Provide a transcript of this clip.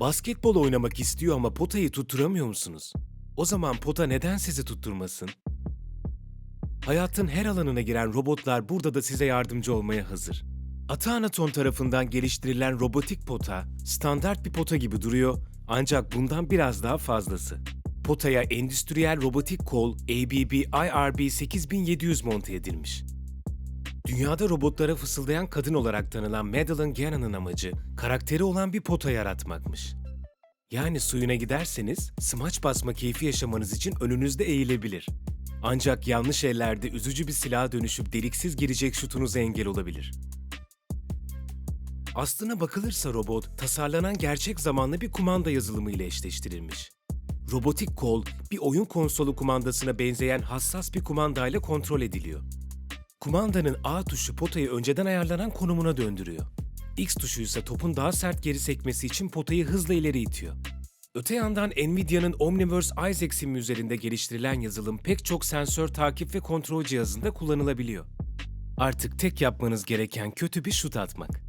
Basketbol oynamak istiyor ama potayı tutturamıyor musunuz? O zaman pota neden sizi tutturmasın? Hayatın her alanına giren robotlar burada da size yardımcı olmaya hazır. Ataanaton tarafından geliştirilen robotik pota, standart bir pota gibi duruyor ancak bundan biraz daha fazlası. Potaya endüstriyel robotik kol ABB IRB 8700 monte edilmiş. Dünyada robotlara fısıldayan kadın olarak tanınan Madeline Gannon'ın amacı, karakteri olan bir pota yaratmakmış. Yani suyuna giderseniz, smaç basma keyfi yaşamanız için önünüzde eğilebilir. Ancak yanlış ellerde üzücü bir silaha dönüşüp deliksiz girecek şutunuza engel olabilir. Aslına bakılırsa robot, tasarlanan gerçek zamanlı bir kumanda yazılımı ile eşleştirilmiş. Robotik kol, bir oyun konsolu kumandasına benzeyen hassas bir kumandayla kontrol ediliyor. Kumandanın A tuşu potayı önceden ayarlanan konumuna döndürüyor. X tuşu ise topun daha sert geri sekmesi için potayı hızla ileri itiyor. Öte yandan Nvidia'nın Omniverse Isaac Sim üzerinde geliştirilen yazılım pek çok sensör takip ve kontrol cihazında kullanılabiliyor. Artık tek yapmanız gereken kötü bir şut atmak.